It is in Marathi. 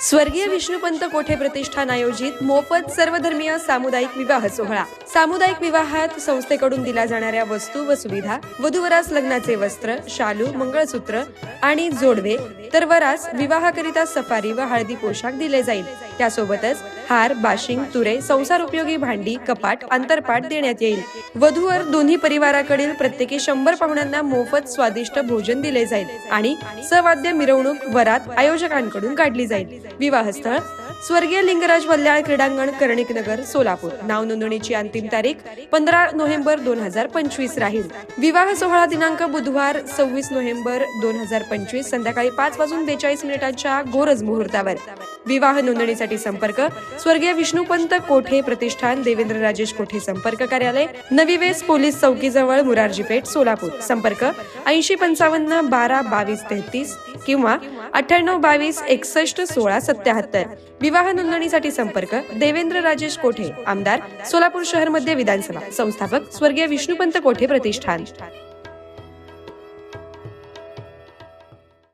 स्वर्गीय विष्णुपंत कोठे प्रतिष्ठान आयोजित मोफत सर्वधर्मीय सामुदायिक विवाह सोहळा? सामुदायिक विवाहात संस्थेकडून दिल्या जाणाऱ्या वस्तू व सुविधा वधूवरास लग्नाचे वस्त्र शालू मंगळसूत्र आणि जोडवे तर वरास विवाहाकरिता सफारी व हळदी पोशाख दिले जाईल. त्यासोबतच हार बाशिंग तुरे संसार उपयोगी भांडी कपाट अंतरपाट देण्यात येईल. वधूवर दोन्ही परिवाराकडील प्रत्येकी शंभर पाहुण्यांना मोफत स्वादिष्ट भोजन दिले जाईल आणि सवाद्य मिरवणूक वरात आयोजकांकडून काढली जाईल. विवाहस्थळ स्वर्गीय लिंगराज वल्याळ क्रीडांगण कर्णिक नगर सोलापूर. नाव नोंदणीची अंतिम तारीख पंधरा नोव्हेंबर दोन हजार पंचवीस राहील. विवाह सोहळा दिनांक बुधवार सव्वीस नोव्हेंबर दोन हजार पंचवीस संध्याकाळी पाच वाजून बेचाळीस मिनिटांच्या गोरज मुहूर्तावर. विवाह नोंदणीसाठी संपर्क. स्वर्गीय विष्णुपंत कोठे प्रतिष्ठान? देवेंद्र राजेश कोठे संपर्क कार्यालय? नवी वेस पोलीस चौकीजवळ मुरारजी पेठ सोलापूर. संपर्क ऐंशी पंचावन्न बारा बावीस तेहतीस किंवा अठ्ठ्याण्णव बावीस एकसष्ट सोळा सत्याहत्तर. विवाह नोंदणीसाठी संपर्क. देवेंद्र राजेश कोठे? आमदार सोलापूर शहर मध्य विधानसभा. संस्थापक स्वर्गीय विष्णुपंत कोठे प्रतिष्ठान?